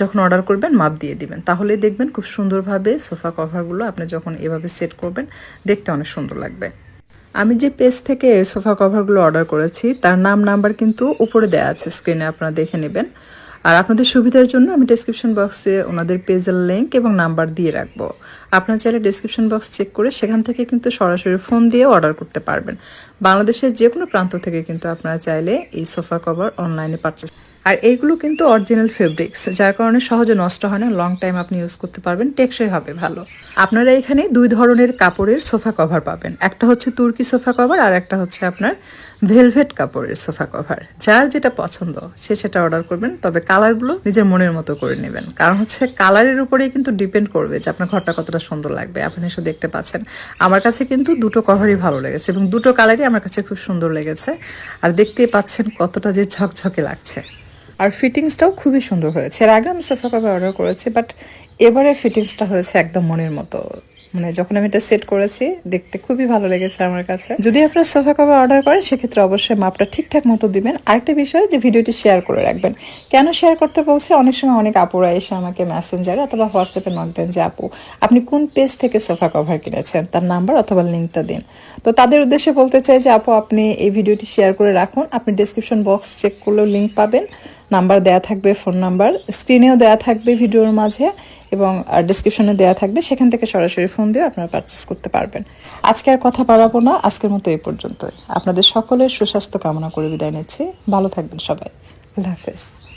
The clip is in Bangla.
যখন অর্ডার করবেন, মাপ দিয়ে দিবেন। তাহলে দেখবেন খুব সুন্দরভাবে সোফা কভারগুলো আপনি যখন এভাবে সেট করবেন, দেখতে অনেক সুন্দর লাগবে। আমি যে পেজ থেকে সোফা কভারগুলো অর্ডার করেছি, তার নাম নাম্বার কিন্তু উপরে দেওয়া আছে স্ক্রিনে আপনারা দেখে নেবেন। আর আপনাদের সুবিধার জন্য আমি ডেসক্রিপশন বক্সে ওনাদের পেজের লিঙ্ক এবং নাম্বার দিয়ে রাখব। আপনারা চাইলে ডেসক্রিপশন বক্স চেক করে সেখান থেকে কিন্তু সরাসরি ফোন দিয়ে অর্ডার করতে পারবেন। বাংলাদেশের যে কোনো প্রান্ত থেকে কিন্তু আপনারা চাইলে এই সোফা কভার অনলাইনে পারচেস আর এইগুলো কিন্তু অরিজিনাল ফেব্রিক্স যার কারণে সহজে নষ্ট হয় না লং টাইম আপনি ইউজ করতে পারবেন, টেকসই হবে, ভালো। আপনারা এখানে দুই ধরনের কাপড়ের সোফা কভার পাবেন। একটা হচ্ছে তুর্কি সোফা কভার আর একটা হচ্ছে আপনার ভেলভেট কাপড়ের সোফা কভার যার যেটা পছন্দ, সে সেটা অর্ডার করবেন, তবে কালারগুলো নিজের মনের মতো করে নেবেন। কারণ হচ্ছে কালারের উপরেই কিন্তু ডিপেন্ড করবে যে আপনার ঘরটা কতটা সুন্দর লাগবে। আপনি এসে দেখতে পাচ্ছেন। আমার কাছে কিন্তু দুটো কভারই ভালো লেগেছে এবং দুটো কালারই আমার কাছে খুব সুন্দর লেগেছে। আর দেখতেই পাচ্ছেন কতটা যে ঝকঝকে লাগছে। আর ফিটিংসটাও খুবই সুন্দর হয়েছে। এর আগে আমি সোফা কভার অর্ডার করেছি বাট এবারে ফিটিংসটা হয়েছে একদম মনের মতো। মানে যখন আমি এটা সেট করেছি, দেখতে খুবই ভালো লেগেছে আমার কাছে। যদি আপনারা সোফা কভার অর্ডার করেন, সেক্ষেত্রে অবশ্যই মাপটা ঠিকঠাক মতো দিবেন। আরেকটা বিষয় যে ভিডিওটি শেয়ার করে রাখবেন। কেন শেয়ার করতে বলছে? অনেক সময় অনেক আপুরা এসে আমাকে মেসেঞ্জারে অথবা হোয়াটসঅ্যাপে নক দেন যে, আপু, আপনি কোন পেজ থেকে সোফা কভার কিনেছেন? তার নাম্বার অথবা লিঙ্কটা দিন। তো তাদের উদ্দেশ্যে বলতে চাই যে, আপু, আপনি এই ভিডিওটি শেয়ার করে রাখুন। আপনি ডিসক্রিপশন বক্স চেক করলেও লিঙ্ক পাবেন। নাম্বার দেয়া থাকবে, ফোন নাম্বার। স্ক্রিনেও দেয়া থাকবে ভিডিওর মাঝে এবং ডিসক্রিপশনে দেয়া থাকবে। সেখান থেকে সরাসরি ফোন দিয়ে আপনারা পারচেস করতে পারবেন। আজকে আর কথা বাড়াবো না। আজকের মতো এই পর্যন্তই। আপনাদের সকলের সুস্বাস্থ্য কামনা করে বিদায় নিচ্ছি। ভালো থাকবেন সবাই। আল্লাহ হাফেজ।